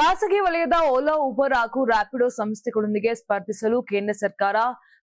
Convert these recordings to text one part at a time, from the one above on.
ಖಾಸಗಿ ವಲಯದ ಓಲಾ, ಉಬರ್ ಹಾಗೂ ರ್ಯಾಪಿಡೋ ಸಂಸ್ಥೆಗಳೊಂದಿಗೆ ಸ್ಪರ್ಧಿಸಲು ಕೇಂದ್ರ ಸರ್ಕಾರ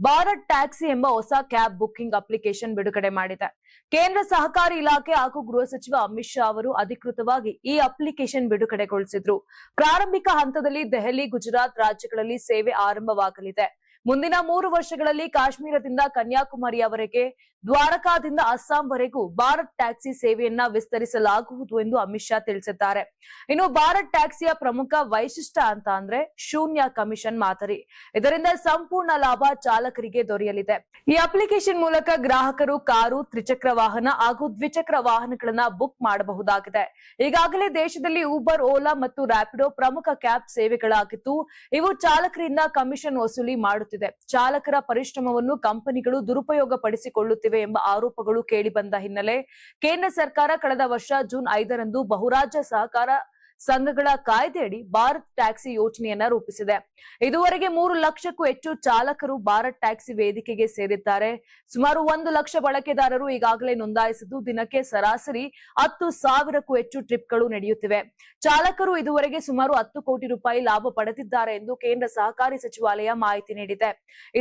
ಭಾರತ್ ಟ್ಯಾಕ್ಸಿ ಎಂಬ ಹೊಸ ಕ್ಯಾಬ್ ಬುಕಿಂಗ್ ಅಪ್ಲಿಕೇಶನ್ ಬಿಡುಗಡೆ ಮಾಡಿದೆ. ಕೇಂದ್ರ ಸಹಕಾರಿ ಇಲಾಖೆ ಹಾಗೂ ಗೃಹ ಸಚಿವ ಅಮಿತ್ ಶಾ ಅವರು ಅಧಿಕೃತವಾಗಿ ಈ ಅಪ್ಲಿಕೇಶನ್ ಬಿಡುಗಡೆಗೊಳಿಸಿದ್ರು. ಪ್ರಾರಂಭಿಕ ಹಂತದಲ್ಲಿ ದೆಹಲಿ, ಗುಜರಾತ್ ರಾಜ್ಯಗಳಲ್ಲಿ ಸೇವೆ ಆರಂಭವಾಗಲಿದೆ. ಮುಂದಿನ ಮೂರು ವರ್ಷಗಳಲ್ಲಿ ಕಾಶ್ಮೀರದಿಂದ ಕನ್ಯಾಕುಮಾರಿಯವರೆಗೆ ದ್ವಾರಕಾದಿಂದ ಅಸ್ಸಾಂವರೆಗೂ ಭಾರತ್ ಟ್ಯಾಕ್ಸಿ ಸೇವೆಯನ್ನ ವಿಸ್ತರಿಸಲಾಗುವುದು ಎಂದು ಅಮಿತ್ ಶಾ ತಿಳಿಸಿದ್ದಾರೆ. ಇನ್ನು ಭಾರತ್ ಟ್ಯಾಕ್ಸಿಯ ಪ್ರಮುಖ ವೈಶಿಷ್ಟ್ಯ ಅಂತ ಅಂದ್ರೆ ಶೂನ್ಯ ಕಮಿಷನ್ ಮಾದರಿ. ಇದರಿಂದ ಸಂಪೂರ್ಣ ಲಾಭ ಚಾಲಕರಿಗೆ ದೊರೆಯಲಿದೆ. ಈ ಅಪ್ಲಿಕೇಶನ್ ಮೂಲಕ ಗ್ರಾಹಕರು ಕಾರು, ತ್ರಿಚಕ್ರ ವಾಹನ ಹಾಗೂ ದ್ವಿಚಕ್ರ ವಾಹನಗಳನ್ನ ಬುಕ್ ಮಾಡಬಹುದಾಗಿದೆ. ಈಗಾಗಲೇ ದೇಶದಲ್ಲಿ ಊಬರ್, ಓಲಾ ಮತ್ತು ರ್ಯಾಪಿಡೋ ಪ್ರಮುಖ ಕ್ಯಾಬ್ ಸೇವೆಗಳಾಗಿದ್ದು, ಇವು ಚಾಲಕರಿಂದ ಕಮಿಷನ್ ವಸೂಲಿ ಮಾಡುತ್ತಿದೆ ಚಾಲಕರ ಪರಿಶ್ರಮವನ್ನು ಕಂಪನಿಗಳು ದುರುಪಯೋಗ ಪಡಿಸಿಕೊಳ್ಳುತ್ತಿವೆ ಎಂಬ ಆರೋಪಗಳು ಕೇಳಿಬಂದ ಹಿನ್ನೆಲೆ ಕೇಂದ್ರ ಸರ್ಕಾರ ಕಳೆದ ವರ್ಷ ಜೂನ್ ಐದರಂದು ಬಹುರಾಜ್ಯ ಸಹಕಾರ ಸಂಘಗಳ ಕಾಯ್ದೆಯಡಿ ಭಾರತ್ ಟ್ಯಾಕ್ಸಿ ಯೋಜನೆಯನ್ನ ರೂಪಿಸಿದೆ. ಇದುವರೆಗೆ ಮೂರು ಲಕ್ಷಕ್ಕೂ ಹೆಚ್ಚು ಚಾಲಕರು ಭಾರತ್ ಟ್ಯಾಕ್ಸಿ ವೇದಿಕೆಗೆ ಸೇರಿದ್ದಾರೆ. ಸುಮಾರು ಒಂದು ಲಕ್ಷ ಬಳಕೆದಾರರು ಈಗಾಗಲೇ ನೋಂದಾಯಿಸಿದ್ದು, ದಿನಕ್ಕೆ ಸರಾಸರಿ ಹತ್ತು ಸಾವಿರಕ್ಕೂ ಹೆಚ್ಚು ಟ್ರಿಪ್ಗಳು ನಡೆಯುತ್ತಿವೆ. ಚಾಲಕರು ಇದುವರೆಗೆ ಸುಮಾರು ಹತ್ತು ಕೋಟಿ ರೂಪಾಯಿ ಲಾಭ ಪಡೆದಿದ್ದಾರೆ ಎಂದು ಕೇಂದ್ರ ಸಹಕಾರಿ ಸಚಿವಾಲಯ ಮಾಹಿತಿ ನೀಡಿದೆ.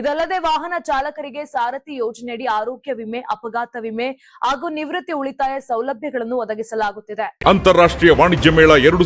ಇದಲ್ಲದೆ ವಾಹನ ಚಾಲಕರಿಗೆ ಸಾರಥಿ ಯೋಜನೆಯಡಿ ಆರೋಗ್ಯ ವಿಮೆ, ಅಪಘಾತ ವಿಮೆ ಹಾಗೂ ನಿವೃತ್ತಿ ಉಳಿತಾಯ ಸೌಲಭ್ಯಗಳನ್ನು ಒದಗಿಸಲಾಗುತ್ತಿದೆ. ಅಂತಾರಾಷ್ಟ್ರೀಯ ವಾಣಿಜ್ಯ ಮೇಳ ಎರಡು